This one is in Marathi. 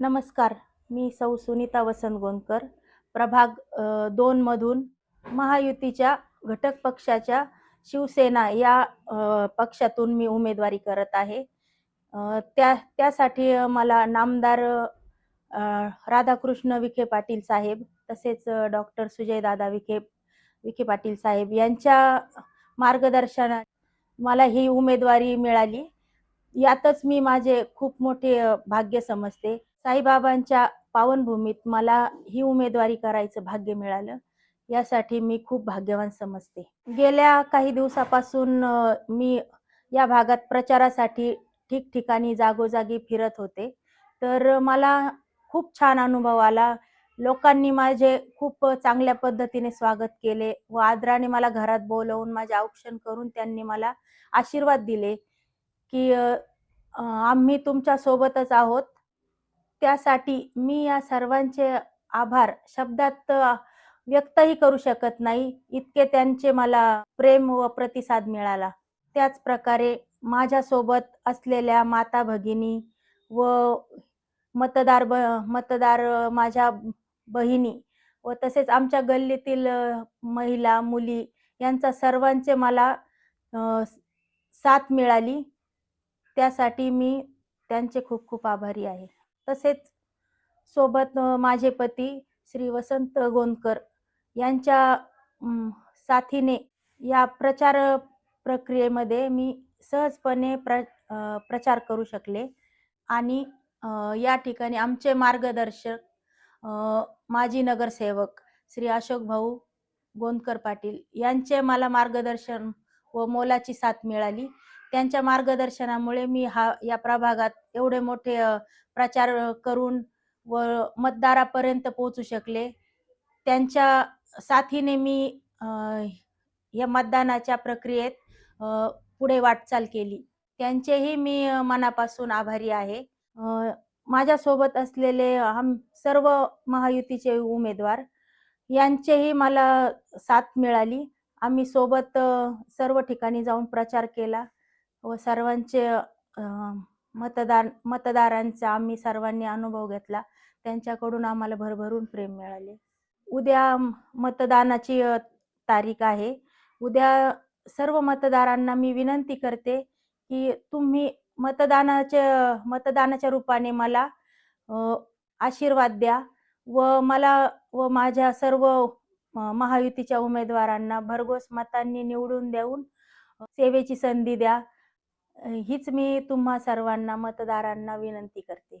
नमस्कार मी सौ सुनीता वसंत गोंदकर प्रभाग दोनमधून महायुतीच्या घटक पक्षाच्या शिवसेना या पक्षातून मी उमेदवारी करत आहे. त्या त्यासाठी मला नामदार राधाकृष्ण विखे पाटील साहेब तसेच डॉक्टर सुजयदादा विखे विखे पाटील साहेब यांच्या मार्गदर्शनात मला ही उमेदवारी मिळाली. यातच मी माझे खूप मोठे भाग्य समजते. साईबाबांच्या पावनभूमीत मला ही उमेदवारी करायचं भाग्य मिळालं. यासाठी मी खूप भाग्यवान समजते. गेल्या काही दिवसापासून मी या भागात प्रचारासाठी ठिकठिकाणी जागोजागी फिरत होते. तर मला खूप छान अनुभव आला. लोकांनी माझे खूप चांगल्या पद्धतीने स्वागत केले व आदराने मला घरात बोलवून माझे औक्षण करून त्यांनी मला आशीर्वाद दिले की आम्ही तुमच्या सोबतच आहोत. त्यासाठी मी या सर्वांचे आभार. शब्दात व्यक्तही करू शकत नाही. इतके त्यांचे मला प्रेम व प्रतिसाद मिळाला. त्याच प्रकारे माझ्यासोबत असलेल्या माता भगिनी व मतदार ब मतदार माझ्या बहिणी व तसेच आमच्या गल्लीतील महिला मुली यांचा सर्वांचे मला साथ मिळाली. त्यासाठी मी त्यांचे खूप खूप आभारी आहे. तसेच सोबत माझे पती श्री वसंत गोंदकर यांच्या साथीने या प्रचार प्रक्रियेमध्ये मी सहजपणे प्र प्रचार करू शकले आणि या ठिकाणी आमचे मार्गदर्शक माजी नगरसेवक श्री अशोक भाऊ गोंदकर पाटील यांचे मला मार्गदर्शन व मोलाची साथ मिळाली. त्यांच्या मार्गदर्शनामुळे मी हा या प्रभागात एवढे मोठे प्रचार करून व मतदारापर्यंत पोहोचू शकले. त्यांच्या साथीने मी या मतदानाच्या प्रक्रियेत पुढे वाटचाल केली. त्यांचेही मी मनापासून आभारी आहे. माझ्यासोबत असलेले हम सर्व महायुतीचे उमेदवार यांचेही मला साथ मिळाली. आम्ही सोबत सर्व ठिकाणी जाऊन प्रचार केला. व सर्वांचे मतदान मतदारांचा आम्ही सर्वांनी अनुभव घेतला. त्यांच्याकडून आम्हाला भरभरून प्रेम मिळाले. उद्या मतदानाची तारीख आहे. उद्या सर्व मतदारांना मी विनंती करते की तुम्ही मतदानाच्या मतदानाच्या रूपाने मला आशीर्वाद द्या व मला व माझ्या सर्व महायुतीच्या उमेदवारांना भरघोस मतांनी निवडून देऊन सेवेची संधी द्या. हीच मी तुम्हा सर्वांना मतदारांना विनंती करते.